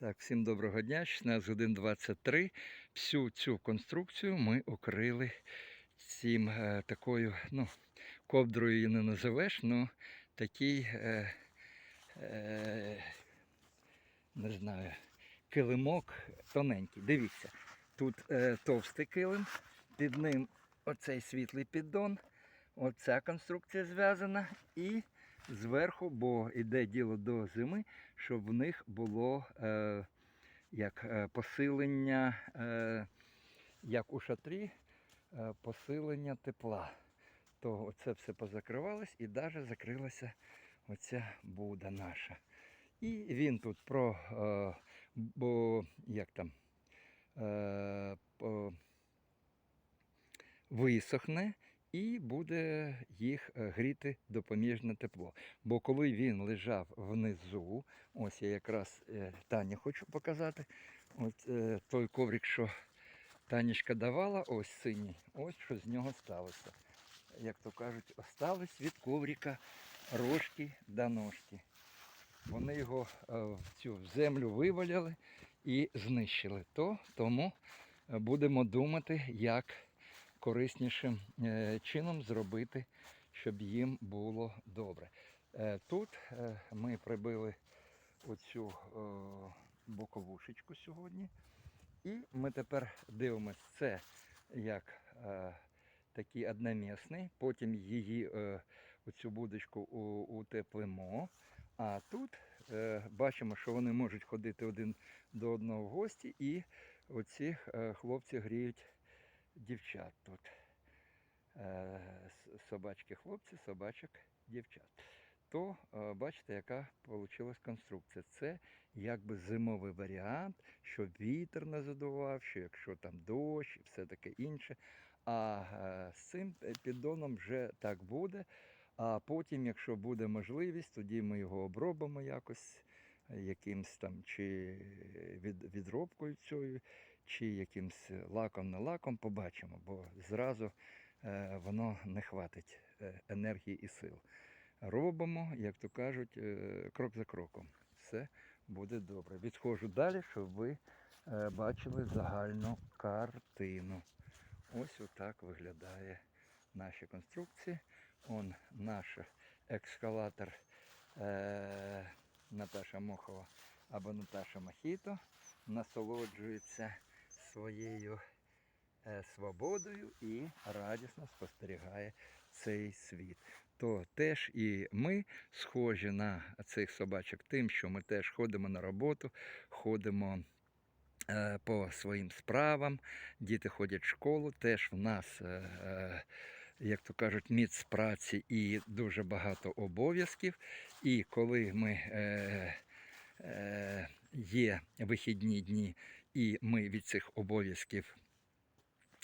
Так, всім доброго дня. 16 годин 23. Всю цю конструкцію ми укрили цим е, такою, ну, ковдрою її не називеш, але такий, е, е, не знаю, килимок тоненький. Дивіться, тут е, товстий килим, під ним оцей світлий піддон, оця конструкція зв'язана і зверху, бо йде діло до зими, щоб в них було е, як е, посилення, е, як у шатрі, е, посилення тепла. То оце все позакривалось і навіть закрилася оця буда наша. І він тут про, е, бо як там, е, по, висохне і буде їх е, гріти допоміжне тепло. Бо коли він лежав внизу, ось я якраз е, Тані хочу показати, от е, той коврик, що Танечка давала, ось синій, ось що з нього сталося. Як то кажуть, остались від коврика рожки до ножки. Вони його в цю землю виваляли і знищили. То, тому будемо думати, як кориснішим е, чином зробити, щоб їм було добре. Е, Тут е, ми прибили оцю боковушечку сьогодні. І ми тепер дивимося, це як такий одномісний, потім її е, оцю будочку утеплимо. А тут е, бачимо, що вони можуть ходити один до одного в гості, і оці е, хлопці гріють дівчат тут. Е, собачки хлопці, собачок дівчат. То е, бачите, яка вийшла конструкція. Це якби зимовий варіант, щоб вітер не задував, що якщо там дощ і все таке інше. А е, з цим піддоном вже так буде. А потім, якщо буде можливість, тоді ми його обробимо якось якимсь там чи від, відробкою цією, чи якимсь лаком не лаком, побачимо, бо зразу е, воно не хватить е, енергії і сил. Робимо, як то кажуть, е, крок за кроком. Все буде добре. Відходжу далі, щоб ви бачили загальну картину. Ось отак виглядає наші конструкції. Он наш екскалатор е, Наташа Мохова або Наташа Махіто насолоджується своєю е, свободою і радісно спостерігає цей світ. То теж і ми схожі на цих собачок тим, що ми теж ходимо на роботу, ходимо е, по своїм справам, діти ходять в школу, теж в нас, е, як то кажуть, міць праці і дуже багато обов'язків. І коли ми є вихідні дні, і ми від цих обов'язків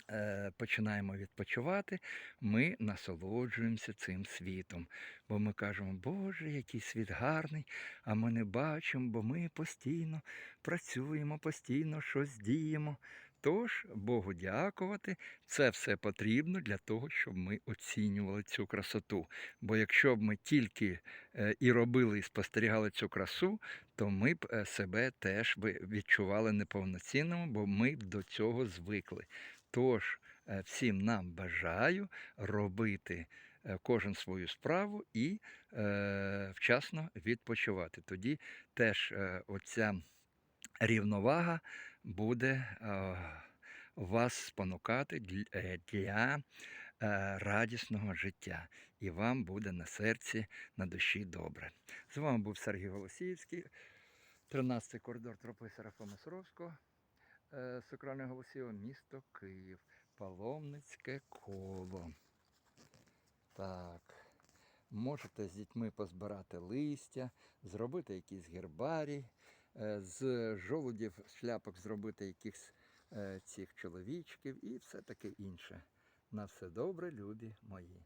е, починаємо відпочивати, ми насолоджуємося цим світом. Бо ми кажемо, Боже, який світ гарний, а ми не бачимо, бо ми постійно працюємо, постійно щось діємо. Тож, Богу дякувати, це все потрібно для того, щоб ми оцінювали цю красоту. Бо якщо б ми тільки е, і робили, і спостерігали цю красу, то ми б е, себе теж відчували неповноцінними, бо ми б до цього звикли. Тож е, всім нам бажаю робити кожен свою справу і е, вчасно відпочивати. Тоді теж е, оця рівновага буде е, вас спонукати для, е, для е, радісного життя, і вам буде на серці, на душі добре. З вами був Сергій Голосіївський, 13-й коридор тропи Серафима Суровського, Сокральне Голосіво, місто Київ, Паломницьке коло. Так. Можете з дітьми позбирати листя, зробити якийсь гербарій, з жолудів шляпок зробити якихось е, цих чоловічків і все таке інше. На все добре, любі мої.